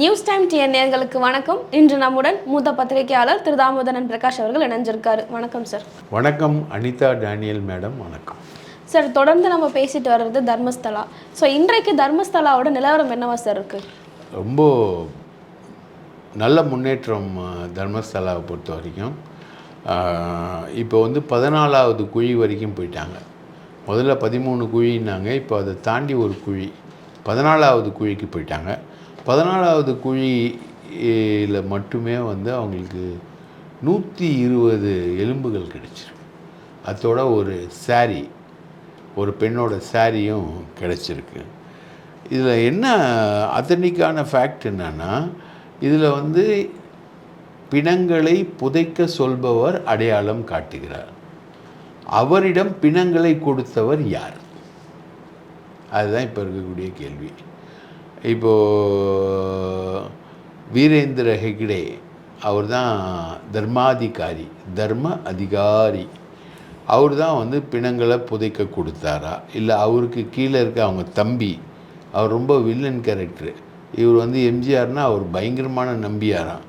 News time TN நேயர்களுக்கு வணக்கம். இன்று நம்முடன் மூத்த பத்திரிகையாளர் திரு தாமோதரன் பிரகாஷ் அவர்கள் இணைஞ்சிருக்காரு. வணக்கம் சார். வணக்கம் அனிதா டேனியல் மேடம் வணக்கம். சார் தொடர்ந்து நம்ம பேசிட்டு வர்றது தர்மஸ்தலா. ஸோ இன்றைக்கு தர்மஸ்தலாவோட நிலவரம் என்னவா சார் இருக்கு? ரொம்ப நல்ல முன்னேற்றம் தர்மஸ்தலாவை பொறுத்த வரைக்கும். இப்போ வந்து பதினாலாவது குழி வரைக்கும் போயிட்டாங்க. முதல்ல பதிமூணு குழின்னாங்க இப்போ அதை தாண்டி ஒரு குழி பதினாலாவது குழிக்கு போயிட்டாங்க. பதினாலாவது குழியில் மட்டுமே வந்து அவங்களுக்கு நூற்றி இருபது எலும்புகள் கிடைச்சிருக்கு. அதோட ஒரு சாரி ஒரு பெண்ணோட சாரியும் கிடச்சிருக்கு. இதில் என்ன அத்தன்டிக்கான ஃபேக்ட் என்னன்னா இதில் வந்து பிணங்களை புதைக்க சொல்பவர் அடையாளம் காட்டுகிறார். அவரிடம் பிணங்களை கொடுத்தவர் யார்? அதுதான் இப்போ இருக்கக்கூடிய கேள்வி. இப்போது வீரேந்திர ஹெக்டே அவர் தான் தர்மாதிகாரி தர்ம அதிகாரி. அவர் தான் வந்து பிணங்களை புதைக்க கொடுத்தாரா? இல்லை அவருக்கு கீழே இருக்க அவங்க தம்பி அவர் ரொம்ப வில்லன் கேரக்டர் இவர் வந்து எம்ஜிஆர்னால் அவர் பயங்கரமான நம்பியாராம்.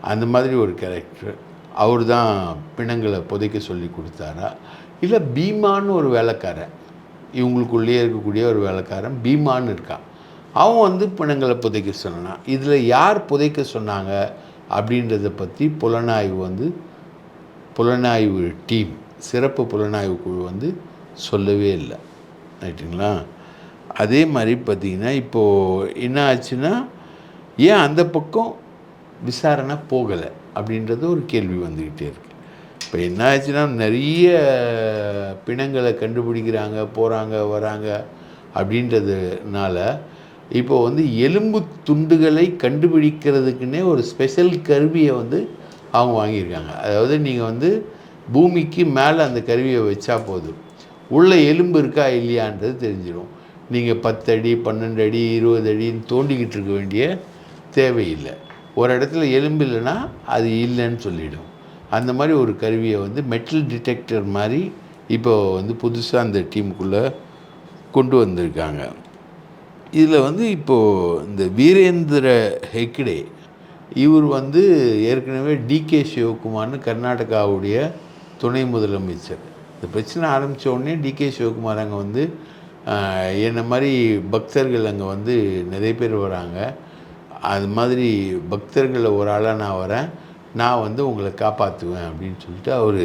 அந்த மாதிரி ஒரு கேரக்டர் அவர் தான் பிணங்களை புதைக்க சொல்லி கொடுத்தாரா? இல்லை பீமான்னு ஒரு வேலைக்காரன். இவங்களுக்குள்ளேயே இருக்கக்கூடிய ஒரு வேலைக்காரன் பீமான்னு இருக்கான். அவன் வந்து பிணங்களை புதைக்க சொன்னான் இதில் யார் புதைக்க சொன்னாங்க அப்படின்றத பற்றி புலனாய்வு வந்து புலனாய்வு டீம் சிறப்பு புலனாய்வு குழு வந்து சொல்லவே இல்லை. ரைட்டுங்களா? அதே மாதிரி பார்த்திங்கன்னா இப்போது என்ன ஆச்சுன்னா ஏன் அந்த பக்கம் விசாரணை போகலை அப்படின்றது ஒரு கேள்வி வந்துக்கிட்டே இருக்கு. இப்போ என்ன ஆச்சுன்னா நிறைய பிணங்களை கண்டுபிடிக்கிறாங்க போகிறாங்க வராங்க அப்படின்றதுனால இப்போ வந்து எலும்பு துண்டுகளை கண்டுபிடிக்கிறதுக்குன்னே ஒரு ஸ்பெஷல் கருவியை வந்து அவங்க வாங்கியிருக்காங்க. அதாவது நீங்கள் வந்து பூமிக்கு மேலே அந்த கருவியை வச்சா போதும். உள்ளே எலும்பு இருக்கா இல்லையான்றது தெரிஞ்சிடும் நீங்கள் பத்து அடி பன்னெண்டு அடி இருபது அடின்னு தோண்டிக்கிட்டு இருக்க வேண்டிய தேவையில்லை. ஒரு இடத்துல எலும்பு இல்லைன்னா அது இல்லைன்னு சொல்லிவிடும் அந்த மாதிரி ஒரு கருவியை வந்து மெட்டல் டிடெக்டர் மாதிரி இப்போ வந்து புதுசாக அந்த டீமுக்குள்ளே கொண்டு வந்திருக்காங்க. இதில் வந்து இப்போது இந்த வீரேந்திர ஹெக்டே இவர் வந்து ஏற்கனவே டிகே சிவகுமார்னு கர்நாடகாவுடைய துணை முதலமைச்சர். இந்த பிரச்சனை ஆரம்பித்த உடனே டிகே சிவகுமார் அங்கே வந்து என்ன மாதிரி பக்தர்கள் அங்கே வந்து நிறைய பேர் வராங்க. அது மாதிரி பக்தர்களில் ஒரு ஆளாக நான் வரேன். நான் வந்து உங்களை காப்பாற்றுவேன் அப்படின்னு சொல்லிட்டு அவர்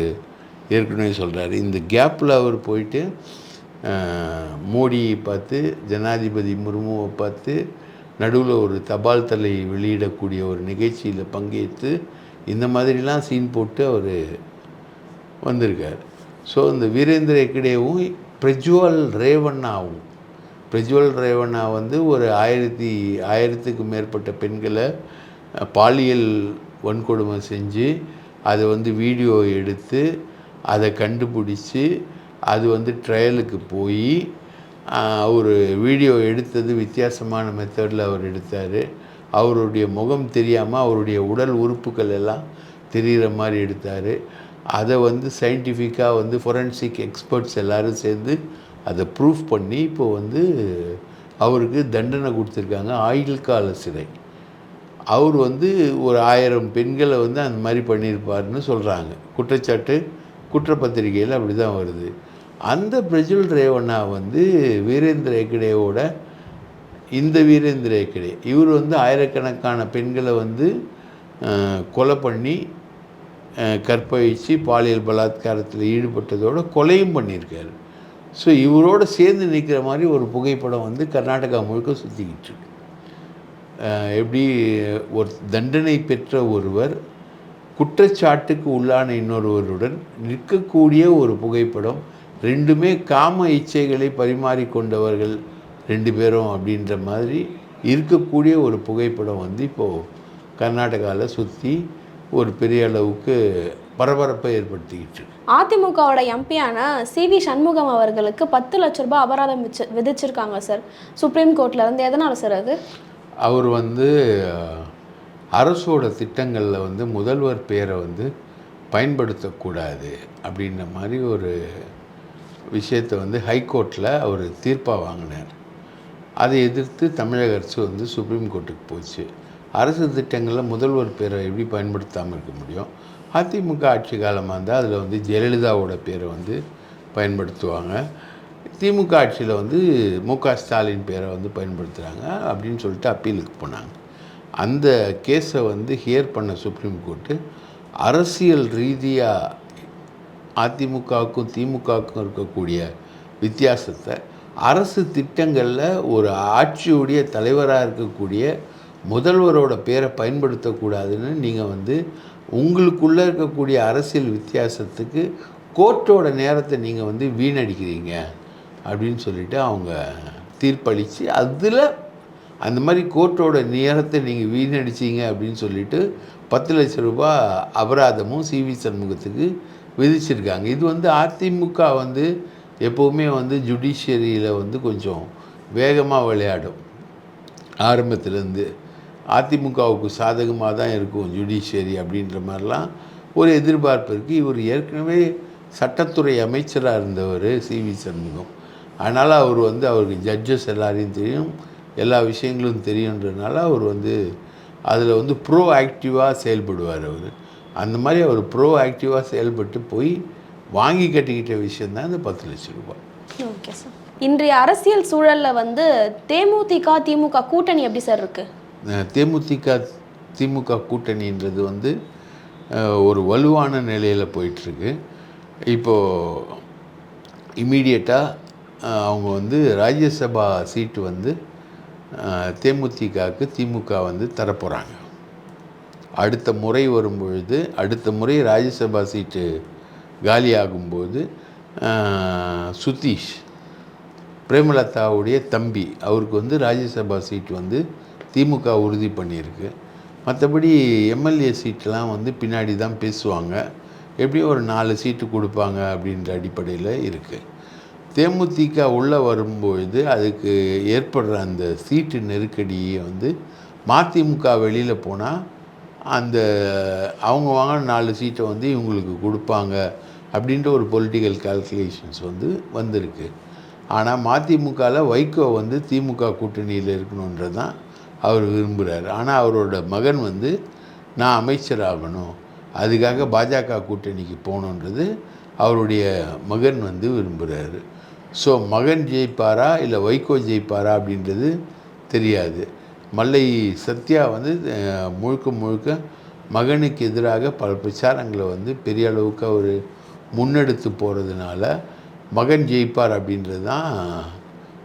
ஏற்கனவே சொல்கிறாரு இந்த கேப்பில் அவர் போயிட்டு மோடியை பார்த்து ஜனாதிபதி முர்முவை பார்த்து நடுவில் ஒரு தபால் தலை வெளியிடக்கூடிய ஒரு நிகழ்ச்சியில் பங்கேற்று இந்த மாதிரிலாம் சீன் போட்டு அவர் வந்திருக்கார். ஸோ இந்த வீரேந்திர ஹெக்டேவும் பிரஜ்வல் ரேவண்ணாவும் பிரஜ்வல் ரேவண்ணா வந்து ஒரு ஆயிரத்தி ஆயிரத்துக்கு மேற்பட்ட பெண்களை பாலியல் வன்கொடுமை செஞ்சு அதை வந்து வீடியோ எடுத்து அதை கண்டுபிடிச்சி அது வந்து ட்ரையலுக்கு போய் அவர் வீடியோ எடுத்தது வித்தியாசமான மெத்தடில் அவர் எடுத்தார். அவருடைய முகம் தெரியாமல் அவருடைய உடல் உறுப்புகள் எல்லாம் தெரிகிற மாதிரி எடுத்தார். அதை வந்து சயின்டிஃபிக்காக வந்து ஃபொரன்சிக் எக்ஸ்பர்ட்ஸ் எல்லாரும் சேர்ந்து அதை ப்ரூஃப் பண்ணி இப்போ வந்து அவருக்கு தண்டனை கொடுத்துருக்காங்க ஆயுள் கால சிறை. அவர் வந்து ஒரு ஆயிரம் பெண்களை வந்து அந்த மாதிரி பண்ணியிருப்பாருன்னு சொல்கிறாங்க குற்றச்சாட்டு குற்றப்பத்திரிகையில் அப்படி தான் வருது. அந்த பிரஜுல் ரேவண்ணா வந்து வீரேந்திர ஹெக்டேவோட இந்த வீரேந்திர ஹெக்டே இவர் வந்து ஆயிரக்கணக்கான பெண்களை வந்து கொலை பண்ணி அஹ், கற்பழித்து பாலியல் பலாத்காரத்தில் ஈடுபட்டதோடு கொலையும் பண்ணியிருக்காரு. ஸோ இவரோட சேர்ந்து நிற்கிற மாதிரி ஒரு புகைப்படம் வந்து கர்நாடகா முழுக்க சுற்றிக்கிட்டு இருக்கு. எப்படி ஒரு தண்டனை பெற்ற ஒருவர் குற்றச்சாட்டுக்கு உள்ளான இன்னொருவருடன் நிற்கக்கூடிய ஒரு புகைப்படம் ரெண்டுமே காம இச்சைகளை பரிமாறிக்கொண்டவர்கள் ரெண்டு பேரும் அப்படின்ற மாதிரி இருக்கக்கூடிய ஒரு புகைப்படம் வந்து இப்போது கர்நாடகாவில் சுற்றி ஒரு பெரிய அளவுக்கு பரபரப்பை ஏற்படுத்திக்கிட்டு அதிமுகவோட எம்பியான சி வி சண்முகம் அவர்களுக்கு பத்து லட்ச ரூபாய் அபராதம் விச்சு விதிச்சிருக்காங்க சார். சுப்ரீம் கோர்ட்ல இருந்து எதனால சார் அது? அவர் வந்து அரசோட திட்டங்களில் வந்து முதல்வர் பேரை வந்து பயன்படுத்தக்கூடாது அப்படின்ற மாதிரி ஒரு விஷயத்தை வந்து ஹைகோர்ட்டில் அவர் தீர்ப்பாக வாங்கினார். அதை எதிர்த்து தமிழக அரசு வந்து சுப்ரீம் கோர்ட்டுக்கு போச்சு. அரசு திட்டங்களில் முதல்வர் பேரை எப்படி பயன்படுத்தாமல் இருக்க முடியும்? அதிமுக ஆட்சி காலமாக இருந்தால் அதில் வந்து ஜெயலலிதாவோட பேரை வந்து பயன்படுத்துவாங்க. திமுக ஆட்சியில் வந்து மு க ஸ்டாலின் பேரை வந்து பயன்படுத்துகிறாங்க அப்படின்னு சொல்லிட்டு அப்பீலுக்கு போனாங்க. அந்த கேஸை வந்து ஹியர் பண்ண சுப்ரீம் கோர்ட்டு அரசியல் ரீதியாக அதிமுகவுக்கும் திமுகவுக்கும் இருக்கக்கூடிய வித்தியாசத்தை அரசு திட்டங்களில் ஒரு ஆட்சியுடைய தலைவராக இருக்கக்கூடிய முதல்வரோட பேரை பயன்படுத்தக்கூடாதுன்னு நீங்கள் வந்து உங்களுக்குள்ளே இருக்கக்கூடிய அரசியல் வித்தியாசத்துக்கு கோர்ட்டோட நேரத்தை நீங்கள் வந்து வீணடிக்கிறீங்க அப்படின்னு சொல்லிட்டு அவங்க தீர்ப்பளித்து அதில் அந்த மாதிரி கோர்ட்டோட நேரத்தை நீங்கள் வீணடிச்சீங்க அப்படின்னு சொல்லிட்டு பத்து லட்ச ரூபாய் அபராதமும் சிவி சண்முகத்துக்கு விதிச்சிருக்காங்க. இது வந்து அதிமுக வந்து எப்போவுமே வந்து ஜுடிஷியரியில் வந்து கொஞ்சம் வேகமாக விளையாடும். ஆரம்பத்துலேருந்து அதிமுகவுக்கு சாதகமாக தான் இருக்கும் ஜுடிஷியரி அப்படின்ற மாதிரிலாம் ஒரு எதிர்பார்ப்பு இருக்குது இவர் ஏற்கனவே சட்டத்துறை அமைச்சராக இருந்தவர் சி வி சண்முகம். அதனால் அவர் வந்து அவருக்கு ஜட்ஜஸ் எல்லாரையும் தெரியும். எல்லா விஷயங்களும் தெரியுன்றதுனால அவர் வந்து அதில் வந்து ப்ரோ ஆக்டிவாக செயல்படுவார் அவர். அந்த மாதிரி அவர் ப்ரோ ஆக்டிவாக செயல்பட்டு போய் வாங்கி கட்டிக்கிட்ட விஷயந்தான் இந்த பத்து லட்சம் ரூபாய். ஓகே சார் இன்றைய அரசியல் சூழல்ல வந்து தேமுதிக திமுக கூட்டணி எப்படி சார் இருக்கு? அஹ் தேமுதிக திமுக கூட்டணின்றது வந்து ஒரு வலுவான நிலையில் போயிட்டுருக்கு. இப்போது இமீடியட்டாக அவங்க வந்து ராஜ்யசபா சீட்டு வந்து தேமுதிகவுக்கு திமுக வந்து தரப்போகிறாங்க அடுத்த முறை வரும்பொழுது அடுத்த முறை ராஜ்யசபா சீட்டு காலியாகும்போது சுதீஷ் பிரேமலதாவுடைய தம்பி அவருக்கு வந்து ராஜ்யசபா சீட் வந்து திமுக உறுதி பண்ணியிருக்கு. மற்றபடி எம்எல்ஏ சீட்டெலாம் வந்து பின்னாடி தான் பேசுவாங்க. எப்படியும் ஒரு நாலு சீட்டு கொடுப்பாங்க அப்படின்ற அடிப்படையில் இருக்குது தேமுதிக உள்ளே வரும்பொழுது அதுக்கு ஏற்படுற அந்த சீட்டு நெருக்கடியை வந்து மதிமுக வெளியில் போனால் அந்த அவங்க வாங்கின நாலு சீட்டை வந்து இவங்களுக்கு கொடுப்பாங்க அப்படின்ற ஒரு பொலிட்டிக்கல் கால்குலேஷன்ஸ் வந்து வந்திருக்கு. ஆனால் மதிமுகவில் வைகோ வந்து திமுக கூட்டணியில் இருக்கணுன்றது தான் அவர் விரும்புகிறார் ஆனால் அவரோட மகன் வந்து நான் அமைச்சராகணும் அதுக்காக பாஜக கூட்டணிக்கு போகணுன்றது அவருடைய மகன் வந்து விரும்புகிறாரு ஸோ மகன் ஜெயிப்பாரா இல்லை வைகோ ஜெயிப்பாரா அப்படின்றது தெரியாது. மல்லை சத்யா வந்து முழுக்க முழுக்க மகனுக்கு எதிராக பல பிரச்சாரங்களை வந்து பெரிய அளவுக்கு அவர் முன்னெடுத்து போகிறதுனால மகன் ஜெயிப்பார் அப்படின்றது தான்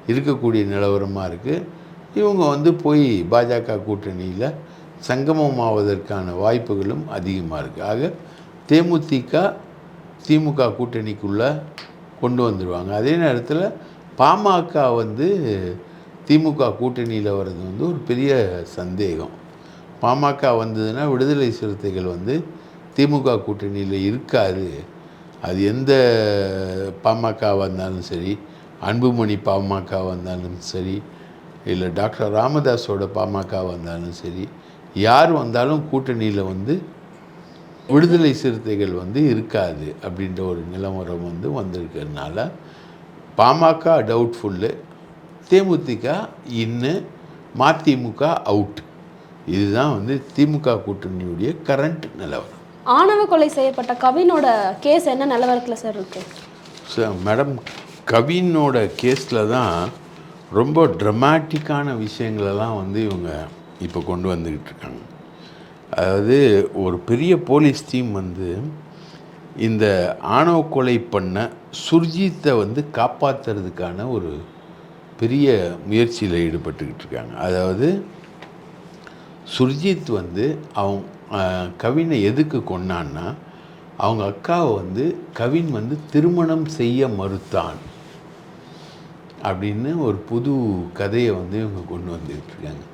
இருக்கக்கூடிய நிலவரமாக இருக்குது இவங்க வந்து போய் பாஜக கூட்டணியில் சங்கமமாவதற்கான வாய்ப்புகளும் அதிகமாக இருக்குது ஆக தேமுதிக திமுக கூட்டணிக்குள்ளே கொண்டு வந்துடுவாங்க அதே நேரத்தில் பாமக வந்து திமுக கூட்டணியில் வர்றது வந்து ஒரு பெரிய சந்தேகம். பாமக வந்ததுன்னா விடுதலை சிறுத்தைகள் வந்து திமுக கூட்டணியில் இருக்காது. அது எந்த பாமக வந்தாலும் சரி அன்புமணி பாமக வந்தாலும் சரி இல்லை டாக்டர் ராமதாஸோட பாமக வந்தாலும் சரி யார் வந்தாலும் கூட்டணியில் வந்து விடுதலை சிறுத்தைகள் வந்து இருக்காது அப்படின்ற ஒரு நிலவரம் வந்து வந்திருக்கிறதுனால பாமக டவுட்ஃபுல்லு தேமுதிக இன்னு மதிமுக அவுட் இதுதான் வந்து திமுக கூட்டணியுடைய கரண்ட் நிலவரம். ஆணவ கொலை செய்யப்பட்ட கவினோட கேஸ் என்ன நிலவரத்தில் சார் இருக்கு? ஸோ மேடம் கவினோட கேஸில் தான் ரொம்ப ட்ரமாட்டிக்கான விஷயங்களெல்லாம் வந்து இவங்க இப்போ கொண்டு வந்துக்கிட்டு இருக்காங்க. அதாவது ஒரு பெரிய போலீஸ் டீம் வந்து இந்த ஆணவ கொலை பண்ண சுர்ஜித்தை வந்து காப்பாற்றுறதுக்கான ஒரு பெரிய முயற்சியில் ஈடுபட்டுக்கிட்டு இருக்காங்க. அதாவது சுர்ஜித் வந்து அவங்க கவினை எதுக்கு கொண்டான்னா அவங்க அக்காவை வந்து கவின் வந்து திருமணம் செய்ய மறுத்தான் அப்படின்னு ஒரு புது கதையை வந்து இவங்க கொண்டு வந்துக்கிட்டு இருக்காங்க.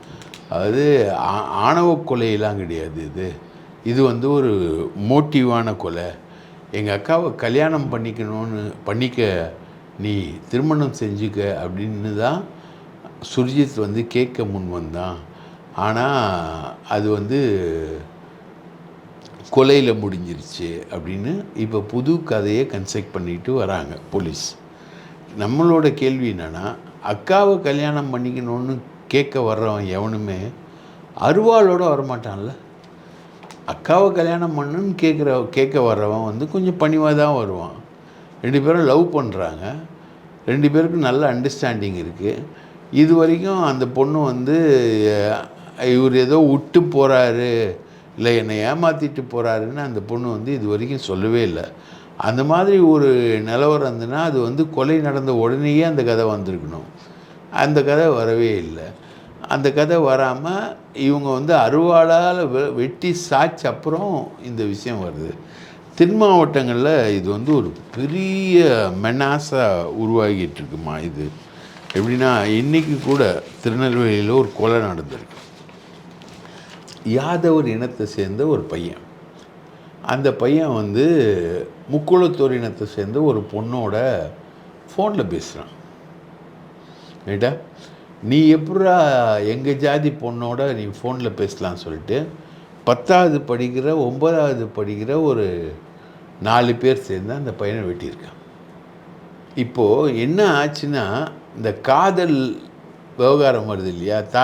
அதாவது ஆ- ஆணவ கொலையெல்லாம் கிடையாது இது. இது வந்து ஒரு மோட்டிவான கொலை. எங்கள் அக்காவை கல்யாணம் பண்ணிக்கணும்னு பண்ணிக்க நீ திருமணம் செஞ்சுக்க அப்படின்னு தான் சுர்ஜித் வந்து கேட்க முன் வந்தான். ஆனால் அது வந்து கொலையில் முடிஞ்சிருச்சு அப்படின்னு இப்போ புது கதையை கன்செக்ட் பண்ணிட்டு வராங்க போலீஸ். நம்மளோட கேள்வி என்னென்னா அக்காவை கல்யாணம் பண்ணிக்கணும்னு கேட்க வர்றவன் எவனுமே அருவாளோட வரமாட்டான்ல. அக்காவை கல்யாணம் பண்ணுன்னு கேட்குற கேட்க வர்றவன் வந்து கொஞ்சம் பணிவாக தான் வருவான். ரெண்டு பேரும் லவ் பண்ணுறாங்க ரெண்டு பேருக்கும் நல்ல அண்டர்ஸ்டாண்டிங் இருக்குது இது வரைக்கும் அந்த பொண்ணு வந்து இவர் ஏதோ விட்டு போகிறாரு இல்லை என்னை ஏமாற்றிட்டு போகிறாருன்னு அந்த பொண்ணு வந்து இது வரைக்கும் சொல்லவே இல்லை. அந்த மாதிரி ஒரு நிலவரம் இருந்ததுன்னா அது வந்து கொலை நடந்த உடனேயே அந்த கதை வந்திருக்கணும். அந்த கதை வரவே இல்லை. அந்த கதை வராமல் இவங்க வந்து அருவாளால் வெ- வெட்டி சாய்ச்ச அப்புறம் இந்த விஷயம் வருது. தென் மாவட்டங்களில் இது வந்து ஒரு பெரிய மெனாஸாக உருவாகிட்டு இருக்குமா இது? எப்படின்னா இன்றைக்கி கூட திருநெல்வேலியில் ஒரு கொலை நடந்திருக்கு. யாதவர் இனத்தை சேர்ந்த ஒரு பையன். அந்த பையன் வந்து முக்குளத்தோர் இனத்தை சேர்ந்த ஒரு பொண்ணோட ஃபோனில் பேசுகிறான் ரைட்டா நீ எப்படா எங்கள் ஜாதி பொண்ணோட நீ ஃபோனில் பேசலாம்னு சொல்லிட்டு பத்தாவது படிக்கிற ஒன்பதாவது படிக்கிற ஒரு நாலு பேர் சேர்ந்து அந்த பையனை வெட்டியிருக்கான். இப்போது என்ன ஆச்சுன்னா இந்த காதல் விவகாரம் வருது இல்லையா? தா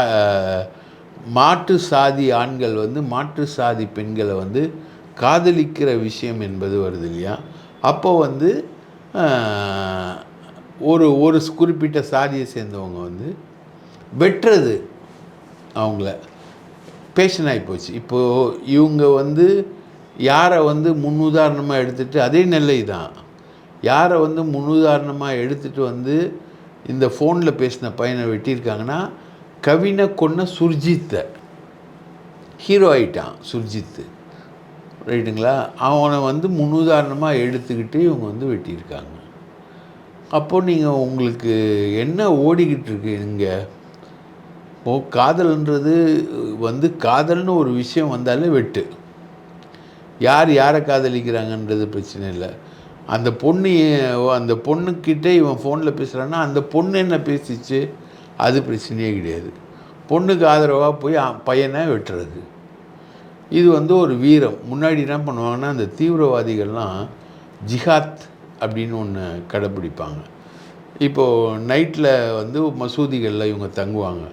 மாற்று சாதி ஆண்கள் வந்து மாற்று சாதி பெண்களை வந்து காதலிக்கிற விஷயம் என்பது வருது இல்லையா? அப்போ வந்து ஒரு ஒரு குறிப்பிட்ட சாதியை சேர்ந்தவங்க வந்து வெட்டுறது அவங்கள. பேஷன் ஆகி போச்சு. இப்போது இவங்க வந்து யாரை வந்து முன்னுதாரணமாக எடுத்துகிட்டு அதே நெல்லை தான். யாரை வந்து முன்னுதாரணமாக எடுத்துகிட்டு வந்து இந்த ஃபோனில் பேசின பையனை வெட்டியிருக்காங்கன்னா கவினை கொன்ன சுர்ஜித்தை. ஹீரோ ஆயிட்டான் சுர்ஜித்து ரைட்டுங்களா? அவனை வந்து முன்னுதாரணமாக எடுத்துக்கிட்டு இவங்க வந்து வெட்டியிருக்காங்க. அப்போது நீங்கள் உங்களுக்கு என்ன ஓடிக்கிட்டு இருக்கு இங்கே? இப்போது காதல்ன்றது வந்து காதல்னு ஒரு விஷயம் வந்தாலே வெட்டு. யார் யாரை காதலிக்கிறாங்கன்றது பிரச்சனை இல்லை. அந்த பொண்ணு அந்த பொண்ணுக்கிட்ட இவன் ஃபோனில் பேசுகிறான்னா அந்த பொண்ணு என்ன பேசிச்சு? அது பிரச்சனையே கிடையாது. பொண்ணுக்கு ஆதரவாக போய் பையனை வெட்டுறது. இது வந்து ஒரு வீரம். முன்னாடி என்ன பண்ணுவாங்கன்னா அந்த தீவிரவாதிகள்லாம் ஜிஹாத் அப்படின்னு ஒன்று கடைப்பிடிப்பாங்க. இப்போது நைட்டில் வந்து மசூதிகளில் இவங்க தங்குவாங்க.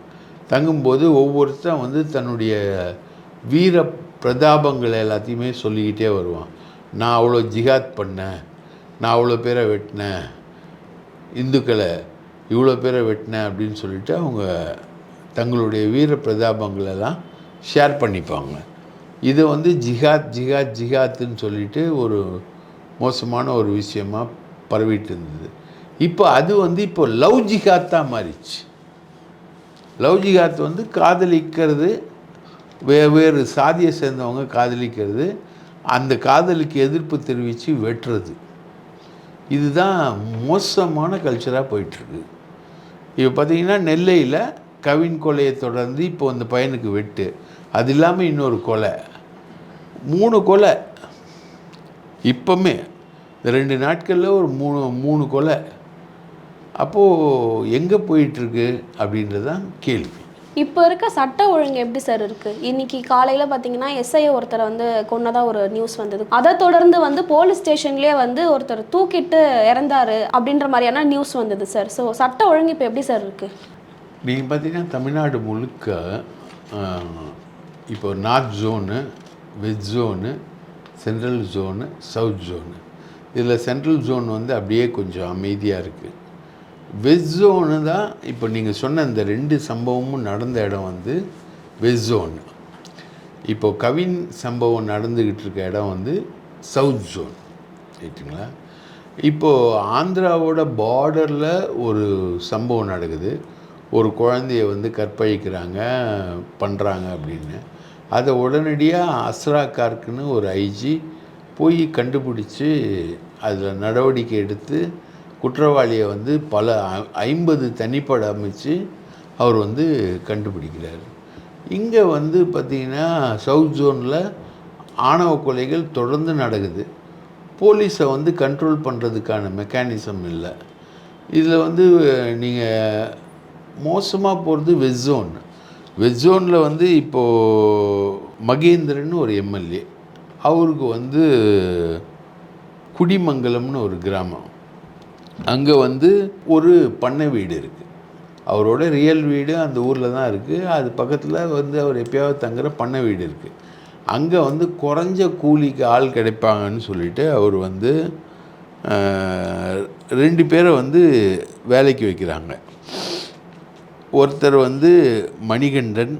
தங்கும்போது ஒவ்வொருத்தன் வந்து தன்னுடைய வீர பிரதாபங்களை எல்லாத்தையுமே சொல்லிக்கிட்டே வருவான். நான் அவ்வளோ ஜிஹாத் பண்ணேன். நான் அவ்வளோ பேரை வெட்டினேன். இந்துக்களை இவ்வளோ பேரை வெட்டினேன் அப்படின்னு சொல்லிட்டு அவங்க தங்களுடைய வீர பிரதாபங்களெல்லாம் ஷேர் பண்ணிப்பாங்க. இதை வந்து ஜிஹாத் ஜிஹாத் ஜிஹாத்துன்னு சொல்லிட்டு ஒரு மோசமான ஒரு விஷயமா பரவிட்டு இருந்தது. இப்போ அது வந்து இப்போ லவ் ஜிகாத்தாக மாறிச்சு லவ் ஜிஹாத் வந்து காதலிக்கிறது வெவ்வேறு வேறு சாதியை சேர்ந்தவங்க காதலிக்கிறது அந்த காதலுக்கு எதிர்ப்பு தெரிவித்து வெட்டுறது. இதுதான் மோசமான கல்ச்சராக போயிட்டுருக்கு. இப்போ பார்த்தீங்கன்னா நெல்லையில் கவின் கொலையை தொடர்ந்து இப்போ அந்த பையனுக்கு வெட்டு. அது இல்லாமல் இன்னொரு கொலை. மூணு கொலை. இப்போமே இந்த ரெண்டு நாட்களில் ஒரு மூணு மூணு கொலை. அப்போது எங்கே போயிட்டுருக்கு அப்படின்றது தான் கேள்வி. இப்போ இருக்க சட்ட ஒழுங்கு எப்படி சார் இருக்கு? இன்னைக்கு காலையில பாத்தீங்கன்னா எஸ்ஐ ஒருத்தரை வந்து கொன்னதாக ஒரு நியூஸ் வந்தது. அதை தொடர்ந்து வந்து போலீஸ் ஸ்டேஷன்லயே வந்து ஒருத்தர் தூக்கிட்டு இறந்தாரு அப்படின்ற மாதிரியான நியூஸ் வந்தது சார். ஸோ சட்ட ஒழுங்கு இப்போ எப்படி சார் இருக்கு? நீங்கள் பார்த்தீங்கன்னா தமிழ்நாடு முழுக்க இப்போ north zone west zone central zone south zone இதில் சென்ட்ரல் ஜோன் வந்து அப்படியே கொஞ்சம் அமைதியாக இருக்குது வெஸ்ட் ஜோனு தான் இப்போ நீங்கள் சொன்ன இந்த ரெண்டு சம்பவமும் நடந்த இடம் வந்து வெஸ்ட் ஜோனு இப்போ கவின் சம்பவம் நடந்துக்கிட்டு இருக்க இடம் வந்து சவுத் ஜோன். ரைட்டுங்களா இப்போது ஆந்திராவோட பார்டரில் ஒரு சம்பவம் நடக்குது. ஒரு குழந்தைய வந்து கற்பழிக்கிறாங்க பண்ணுறாங்க அப்படின்னு. அதை உடனடியாக அஸ்ரா கார்க்குன்னு ஒரு ஐஜி போய் கண்டுபிடிச்சி அதில் நடவடிக்கை எடுத்து குற்றவாளியை வந்து பல ஐம்பது தனிப்படை அமைச்சு அவர் வந்து கண்டுபிடிக்கிறார். இங்கே வந்து பார்த்திங்கன்னா சவுத் ஜோனில் ஆணவ கொலைகள் தொடர்ந்து நடக்குது. போலீஸை வந்து கண்ட்ரோல் பண்ணுறதுக்கான மெக்கானிசம் இல்லை. இதில் வந்து நீங்கள் மோசமாக போகிறது வெஜ் ஜோன் வெஜ் ஜோனில் வந்து இப்போது மகேந்திரன் ஒரு எம்எல்ஏ. அவருக்கு வந்து குடிமங்கலம்னு ஒரு கிராமம். அங்கே வந்து ஒரு பண்ணை வீடு இருக்குது அவரோட ரியல் வீடு அந்த ஊரில் தான் இருக்குது அது பக்கத்தில் வந்து அவர் எப்பயாவது தங்குற பண்ணை வீடு இருக்குது அங்கே வந்து குறைஞ்ச கூலிக்கு ஆள் கிடைப்பாங்கன்னு சொல்லிட்டு அவர் வந்து ரெண்டு பேரை வந்து வேலைக்கு வைக்கிறாங்க. ஒருத்தர் வந்து மணிகண்டன்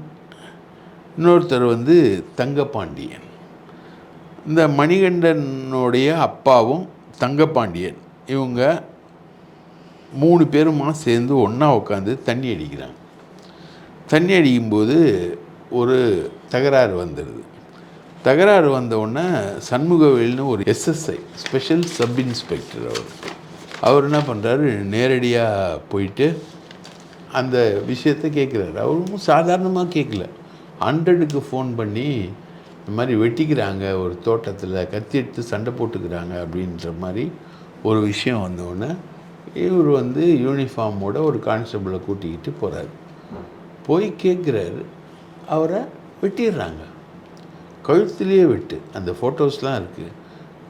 இன்னொருத்தர் வந்து தங்கப்பாண்டியன். இந்த மணிகண்டனுடைய அப்பாவும் தங்கப்பாண்டியன். இவங்க மூணு பேருமா சேர்ந்து ஒன்றா உட்காந்து தண்ணி அடிக்கிறாங்க. தண்ணி அடிக்கும்போது ஒரு தகராறு வந்துடுது. தகராறு வந்தவுடனே சண்முகவேல்னு ஒரு எஸ்எஸ்ஐ ஸ்பெஷல் சப் இன்ஸ்பெக்டர் அவர். அவர் என்ன பண்ணுறாரு நேரடியாக போயிட்டு அந்த விஷயத்தை கேட்குறாரு அவரும் சாதாரணமாக கேட்கல ஹண்ட்ரடுக்கு ஃபோன் பண்ணி இந்த மாதிரி வெட்டிக்கிறாங்க ஒரு தோட்டத்தில் கத்தி எடுத்து சண்டை போட்டுக்கிறாங்க அப்படின்ற மாதிரி ஒரு விஷயம் வந்தோடனே இவர் வந்து யூனிஃபார்மோட ஒரு கான்ஸ்டபிளை கூட்டிக்கிட்டு போகிறாரு போய் கேட்குறாரு அவரை வெட்டிடுறாங்க. கழுத்துலேயே வெட்டு. அந்த ஃபோட்டோஸ்லாம் இருக்குது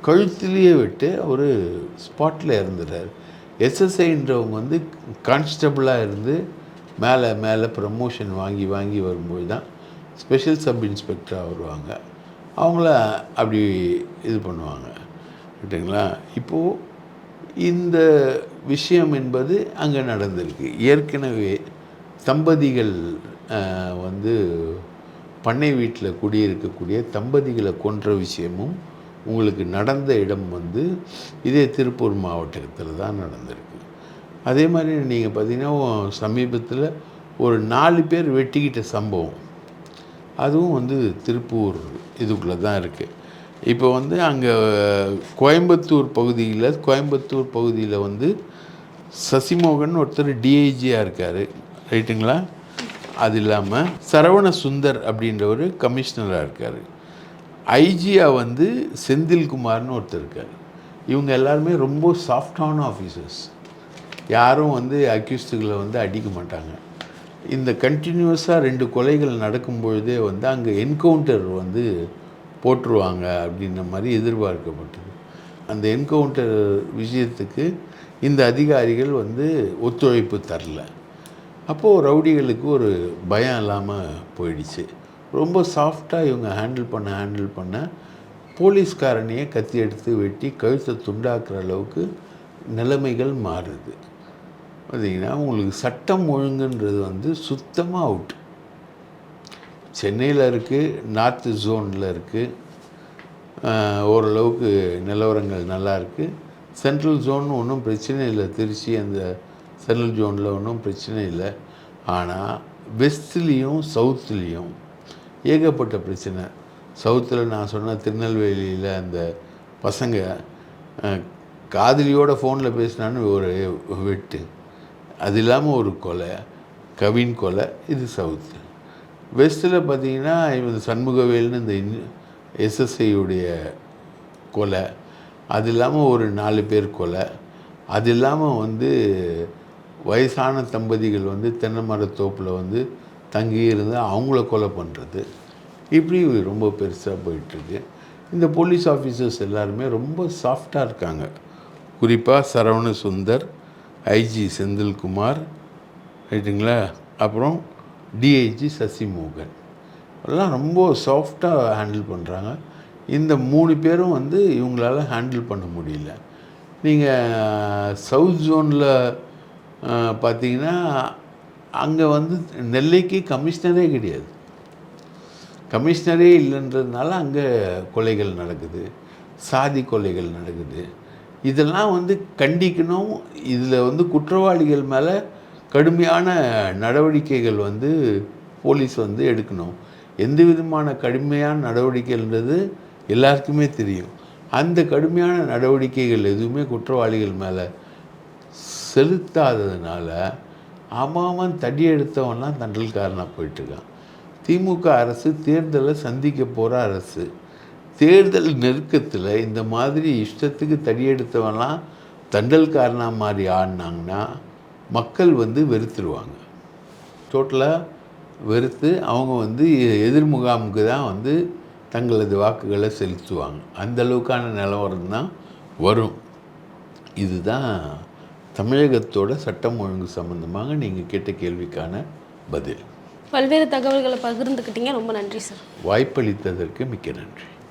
கழுத்துலேயே விட்டு அவர் ஸ்பாட்டில் இறந்துடுறாரு எஸ்எஸ்ஐன்றவங்க வந்து கான்ஸ்டபிளாக இருந்து மேலே மேலே ப்ரமோஷன் வாங்கி வாங்கி வரும்போது தான் ஸ்பெஷல் சப் இன்ஸ்பெக்டராக வருவாங்க. அவங்கள அப்படி இது பண்ணுவாங்க. ரைட்டுங்களா இப்போது இந்த விஷயம் என்பது அங்கே நடந்திருக்கு. ஏற்கனவே தம்பதிகள் வந்து பண்ணை வீட்டில் குடியிருக்கக்கூடிய தம்பதிகளை கொன்ற விஷயமும் உங்களுக்கு நடந்த இடம் வந்து இதே திருப்பூர் மாவட்டத்தில் தான் நடந்திருக்கு. அதே மாதிரி நீங்கள் பார்த்தீங்கன்னா சமீபத்தில் ஒரு நாலு பேர் வெட்டிக்கிட்ட சம்பவம். அதுவும் வந்து திருப்பூர் இதுக்குள்ளே தான் இருக்குது இப்போ வந்து அங்கே கோயம்புத்தூர் பகுதியில் கோயம்புத்தூர் பகுதியில் வந்து சசிமோகன் ஒருத்தர் டிஐஜியாக இருக்கார். ரைட்டுங்களா? அது இல்லாமல் சரவண சுந்தர் அப்படின்றவர் கமிஷனராக இருக்கார். ஐஜியாக வந்து செந்தில்குமார்னு ஒருத்தர் இருக்கார். இவங்க எல்லாருமே ரொம்ப சாஃப்டான ஆஃபீஸர்ஸ் யாரும் வந்து அக்யூஸ்டுகளை வந்து அடிக்க மாட்டாங்க. இந்த கண்டினியூஸாக ரெண்டு கொலைகள் நடக்கும்பொழுதே வந்து அங்கே என்கவுண்டர் வந்து போட்டுருவாங்க அப்படின்ற மாதிரி எதிர்பார்க்கப்பட்டது. அந்த என்கவுண்டர் விஷயத்துக்கு இந்த அதிகாரிகள் வந்து ஒத்துழைப்பு தரல. அப்போது ரவுடிகளுக்கு ஒரு பயம் இல்லாமல் போயிடுச்சு. ரொம்ப சாஃப்டாக இவங்க ஹேண்டில் பண்ண ஹேண்டில் பண்ண போலீஸ்காரனையே கத்தி எடுத்து வெட்டி கழுத்தை துண்டாக்குற அளவுக்கு நிலைமைகள் மாறுது. பார்த்தீங்கன்னா உங்களுக்கு சட்டம் ஒழுங்குன்றது வந்து சுத்தமாக அவுட் சென்னையில் இருக்குது நார்த்து ஜோனில் இருக்குது ஓரளவுக்கு நிலவரங்கள் நல்லா இருக்குது சென்ட்ரல் ஜோன் ஒன்றும் பிரச்சனை இல்லை. திருச்சி அந்த சென்ட்ரல் ஜோனில் ஒன்றும் பிரச்சனை இல்லை. ஆனால் வெஸ்ட்லேயும் சவுத்துலேயும் ஏகப்பட்ட பிரச்சனை. சவுத்தில் நான் சொன்ன திருநெல்வேலியில் அந்த பசங்க காதலியோட ஃபோனில் பேசினான்னு ஒரு வெட்டு. அது இல்லாமல் ஒரு கொலை கவின் கொலை இது சவுத்து வெஸ்ட்டில் பார்த்தீங்கன்னா இவன் சண்முகவேல்னு இந்த எஸ்எஸ்ஐயுடைய கொலை. அது இல்லாமல் ஒரு நாலு பேர் கொலை. அது இல்லாமல் வந்து வயசான தம்பதிகள் வந்து தென்னை மரத்தோப்பில் வந்து தங்கி இருந்து அவங்கள கொலை பண்ணுறது. இப்படி ரொம்ப பெருசாக போயிட்டுருக்கு. இந்த போலீஸ் ஆஃபீஸர்ஸ் எல்லாருமே ரொம்ப சாஃப்டாக இருக்காங்க. குறிப்பாக சரவண சுந்தர் ஐஜி செந்தில்குமார் ரைட்டுங்களா? அப்புறம் டிஐஜி சசிமோகன். எல்லாம் ரொம்ப சாஃப்டாக ஹேண்டில் பண்ணுறாங்க. இந்த மூணு பேரும் வந்து இவங்களால ஹேண்டில் பண்ண முடியல. நீங்கள் சவுத் ஜோனில் பார்த்தீங்கன்னா அங்கே வந்து நெல்லைக்கு கமிஷனரே கிடையாது. கமிஷனரே இல்லைன்றதுனால அங்கே கொலைகள் நடக்குது. சாதி கொலைகள் நடக்குது. இதெல்லாம் வந்து கண்டிக்கணும். இதில் வந்து குற்றவாளிகள் மேலே கடுமையான நடவடிக்கைகள் வந்து போலீஸ் வந்து எடுக்கணும். எந்த விதமான கடுமையான நடவடிக்கைன்றது எல்லாருக்குமே தெரியும். அந்த கடுமையான நடவடிக்கைகள் எதுவுமே குற்றவாளிகள் மேலே செலுத்தாததுனால அவன் தடி எடுத்தவன்லாம் தண்டல்காரனாக போயிட்டுருக்கான். திமுக அரசு தேர்தலை சந்திக்க போகிற அரசு. தேர்தல் நெருக்கத்தில் இந்த மாதிரி இஷ்டத்துக்கு தடி எடுத்தவன்லாம் தண்டல்காரனாக மாதிரி ஆடினாங்கன்னா மக்கள் வந்து வெறுத்துருவாங்க. டோட்டலாக வெறுத்து அவங்க வந்து எதிர்முகாமுக்கு தான் வந்து தங்களது வாக்குகளை செலுத்துவாங்க. அந்த அளவுக்கான நிலவரம் தான் வரும். இதுதான் தமிழகத்தோட சட்டம் ஒழுங்கு சம்பந்தமாக நீங்கள் கேட்ட கேள்விக்கான பதில். பல்வேறு தகவல்களை பகிர்ந்துக்கிட்டீங்க. ரொம்ப நன்றி சார். வாய்ப்பளித்ததற்கு மிக்க நன்றி.